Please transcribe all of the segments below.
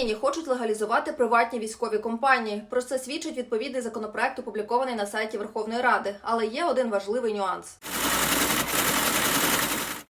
Україні хочуть легалізувати приватні військові компанії. Про це свідчить відповідний законопроект, опублікований на сайті Верховної Ради. Але є один важливий нюанс.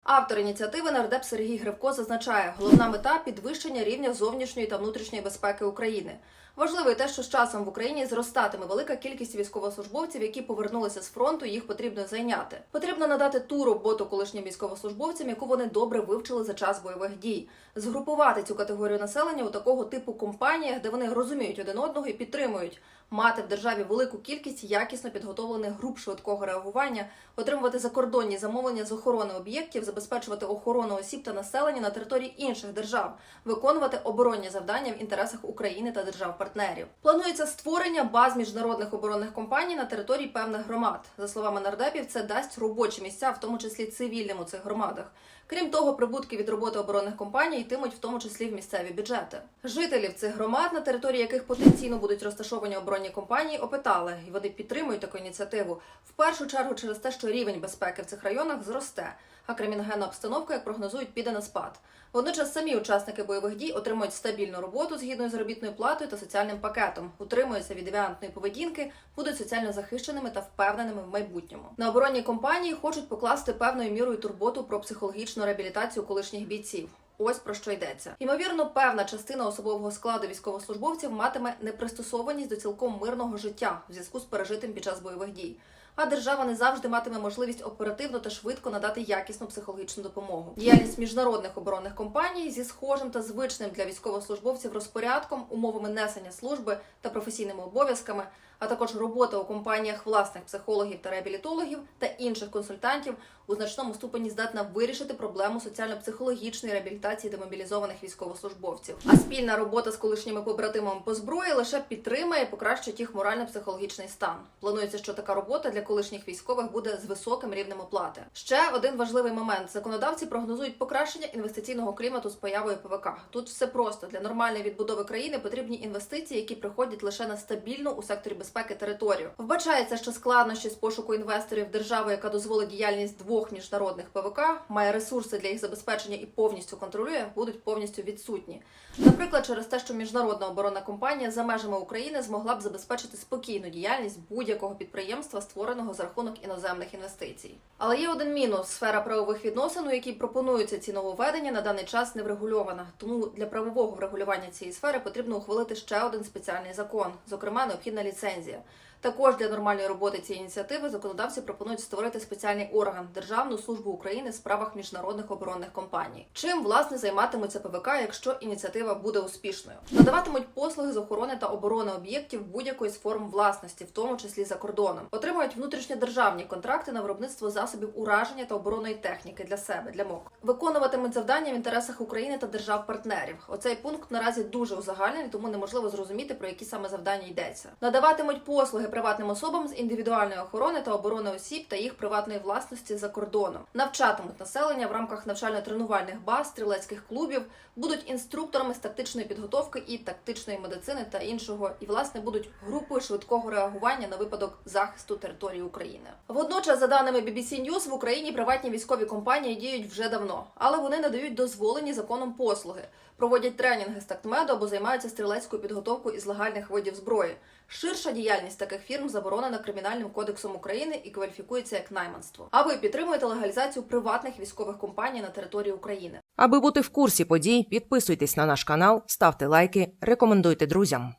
Автор ініціативи нардеп Сергій Гривко зазначає, головна мета підвищення рівня зовнішньої та внутрішньої безпеки України. Важливо і те, що з часом в Україні зростатиме велика кількість військовослужбовців, які повернулися з фронту. Їх потрібно зайняти. Потрібно надати ту роботу колишнім військовослужбовцям, яку вони добре вивчили за час бойових дій. Згрупувати цю категорію населення у такого типу компаніях, де вони розуміють один одного і підтримують. Мати в державі велику кількість якісно підготовлених груп швидкого реагування, отримувати закордонні замовлення з охорони об'єктів, забезпечувати охорону осіб та населення на території інших держав, виконувати оборонні завдання в інтересах України та держав-партнерів. Планується створення баз міжнародних оборонних компаній на території певних громад. За словами нардепів, це дасть робочі місця, в тому числі цивільним у цих громадах. Крім того, прибутки від роботи оборонних компаній йтимуть в тому числі в місцеві бюджети. Жителів цих громад, на території яких потенційно будуть розташовані оборонні компанії, опитали, і вони підтримують таку ініціативу. В першу чергу через те, що рівень безпеки в цих районах зросте, а криміногенна обстановка, як прогнозують, піде на спад. Водночас самі учасники бойових дій отримують стабільну роботу з гідною заробітною платою та соціальним пакетом, утримуються від девіантної поведінки, будуть соціально захищеними та впевненими в майбутньому. На оборонні компанії хочуть покласти певною мірою турботу про психологічну реабілітацію колишніх бійців. Ось про що йдеться. Ймовірно, певна частина особового складу військовослужбовців матиме непристосованість до цілком мирного життя в зв'язку з пережитим під час бойових дій. А держава не завжди матиме можливість оперативно та швидко надати якісну психологічну допомогу. Діяльність міжнародних оборонних компаній зі схожим та звичним для військовослужбовців розпорядком, умовами несення служби та професійними обов'язками, а також робота у компаніях власних психологів та реабілітологів та інших консультантів у значному ступені здатна вирішити проблему соціально-психологічної реабілітації демобілізованих військовослужбовців. А спільна робота з колишніми побратимами по зброї лише підтримає і покращить їх морально-психологічний стан. Планується, що така робота для колишніх військових буде з високим рівнем оплати. Ще один важливий момент: законодавці прогнозують покращення інвестиційного клімату з появою ПВК. Тут все просто для нормальної відбудови країни потрібні інвестиції, які приходять лише на стабільну у секторі безпеки територію. Вбачається, що складнощі з пошуку інвесторів держави, яка дозволить діяльність двох міжнародних ПВК, має ресурси для їх забезпечення і повністю контролює, будуть повністю відсутні. Наприклад, через те, що міжнародна оборонна компанія за межами України змогла б забезпечити спокійну діяльність будь-якого підприємства, створеного за рахунок іноземних інвестицій. Але є один мінус: сфера правових відносин, у якій пропонується ці нововведення, на даний час не врегульована. Тому для правового врегулювання цієї сфери потрібно ухвалити ще один спеціальний закон, зокрема необхідна ліцензія. Також для нормальної роботи цієї ініціативи законодавці пропонують створити спеціальний орган Державну службу України в справах міжнародних оборонних компаній. Чим власне займатимуться ПВК, якщо ініціатива буде успішною? Надаватимуть послуги з охорони та оборони об'єктів будь-якої з форм власності, в тому числі за кордоном, отримують внутрішньодержавні контракти на виробництво засобів ураження та оборонної техніки для себе для МОК. Виконуватимуть завдання в інтересах України та держав-партнерів. Оцей пункт наразі дуже узагальнений, тому неможливо зрозуміти про які саме завдання йдеться. Надаватимуть послуги приватним особам з індивідуальної охорони та оборони осіб та їх приватної власності за кордоном, навчатимуть населення в рамках навчально-тренувальних баз, стрілецьких клубів, будуть інструкторами з тактичної підготовки і тактичної медицини та іншого, і власне будуть групою швидкого реагування на випадок захисту території України. Водночас, за даними BBC News, в Україні приватні військові компанії діють вже давно, але вони надають дозволені законом послуги, проводять тренінги з тактмеду або займаються стрілецькою підготовкою із легальних видів зброї. Ширша діяльність таких фірм заборонена кримінальним кодексом України і кваліфікується як найманство. А ви підтримуєте легалізацію приватних військових компаній на території України? Аби бути в курсі подій, підписуйтесь на наш канал, ставте лайки, рекомендуйте друзям.